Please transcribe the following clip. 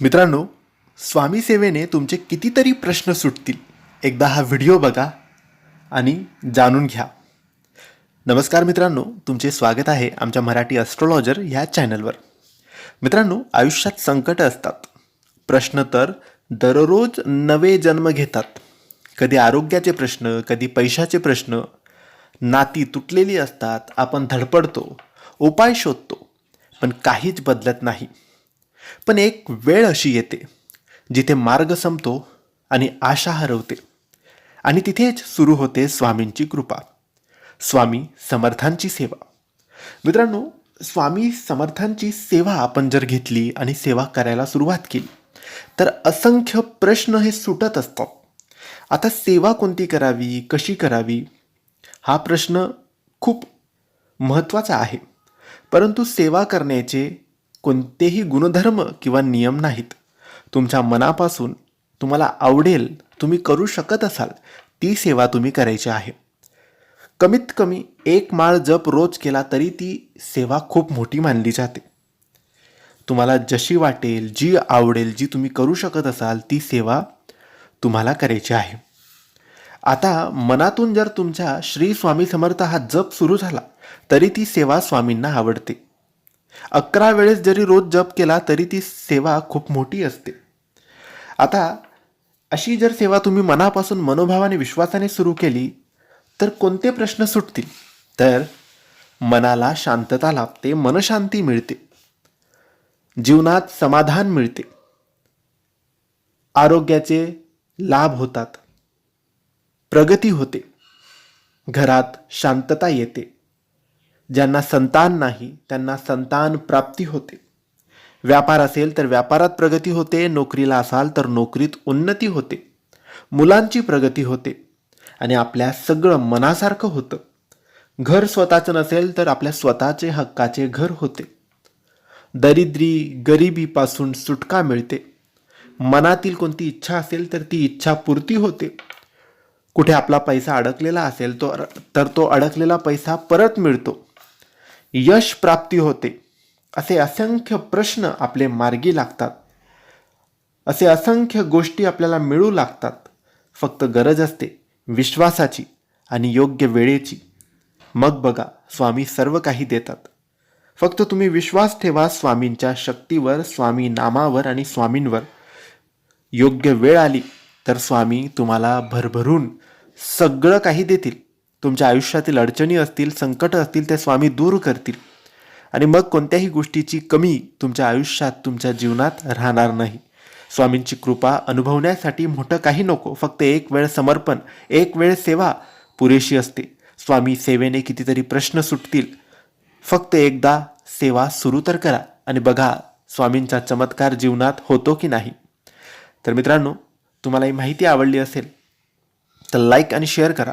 मित्रांनो स्वामी सेवेने तुमचे कितीतरी प्रश्न सुटतील. एकदा हा व्हिडिओ बघा आणि जाणून घ्या. नमस्कार मित्रांनो तुमचे स्वागत आहे आमच्या मराठी ॲस्ट्रॉलॉजर ह्या चॅनलवर मित्रांनो आयुष्यात संकट असतात. प्रश्न तर दररोज नवे जन्म घेतात. कधी आरोग्याचे प्रश्न कधी पैशाचे प्रश्न. नाती तुटलेली असतात आपण धडपडतो उपाय शोधतो पण काहीच बदलत नाही. पण एक वेळ अशी येते जिथे मार्ग संपतो आणि आशा हरवते. आणि तिथेच सुरू होते स्वामींची कृपा. स्वामी समर्थांची सेवा. मित्रांनो स्वामी समर्थांची सेवा आपण जर घेतली आणि सेवा करायला सुरुवात केली तर असंख्य प्रश्न हे सुटत असतात. आता सेवा कोणती करावी कशी करावी हा प्रश्न खूप महत्त्वाचा आहे. परंतु सेवा करण्याचे कोणतेही गुणधर्म किंवा नियम नाहीत. तुमच्या मनापासून तुम्हाला आवडेल तुम्ही करू शकत असाल ती सेवा तुम्ही करायची आहे. कमीत कमी एक माळ जप रोज केला तरी ती सेवा खूप मोठी मानली जाते. तुम्हाला जशी वाटेल जी आवडेल जी तुम्ही करू शकत असाल ती सेवा तुम्हाला करायची आहे. आता मनातून जर तुमच्या श्री स्वामी समर्थ हा जप सुरू झाला तरी ती सेवा स्वामींना आवडते. अकरा वेळेस जरी रोज जप केला तरी ती सेवा खूप मोठी असते. आता अशी जर सेवा तुम्ही मनापासून मनोभावाने विश्वासाने सुरू केली तर कोणते प्रश्न सुटतील? तर मनाला शांतता लाभते मनशांती मिळते. जीवनात समाधान मिळते. आरोग्याचे लाभ होतात. प्रगती होते. घरात शांतता येते. ज्यांना संतान नाही त्यांना संतान प्राप्ती होते. व्यापार असेल तर व्यापारात प्रगती होते नोकरीला असाल तर नोकरीत उन्नती होते. मुलांची प्रगती होते. आणि आपल्या सगळं मनासारखं होतं. घर स्वतःचं नसेल तर आपल्या स्वतःचे हक्काचे घर होते. दरिद्री गरिबीपासून सुटका मिळते. मनातील कोणती इच्छा असेल तर ती इच्छा पूर्ती होते. कुठे आपला पैसा अडकलेला असेल तो तर तो अडकलेला पैसा परत मिळतो. यश प्राप्ती होते. असे असंख्य प्रश्न आपले मार्गी लागतात. असे असंख्य गोष्टी आपल्याला मिळू लागतात. फक्त गरज असते विश्वासाची आणि योग्य वेळेची. मग बघा स्वामी सर्व काही देतात. फक्त तुम्ही विश्वास ठेवा स्वामींच्या शक्तीवर स्वामी नामावर आणि स्वामींवर. योग्य वेळ आली तर स्वामी तुम्हाला भरभरून सगळं काही देतील. तुमच्या आयुष्यातील अडचणी असतील संकट असतील ते स्वामी दूर करतील. आणि मग कोणत्याही गोष्टीची कमी तुमच्या आयुष्यात तुमच्या जीवनात राहणार नाही. स्वामींची कृपा अनुभवण्यासाठी मोठं काही नको फक्त एक वेळ समर्पण एक वेळ सेवा पुरेशी असते. स्वामी सेवेने कितीतरी प्रश्न सुटतील. फक्त एकदा सेवा सुरू तर करा आणि बघा स्वामींचा चमत्कार जीवनात होतो की नाही. तर मित्रांनो तुम्हाला ही माहिती आवडली असेल तर लाईक आणि शेअर करा.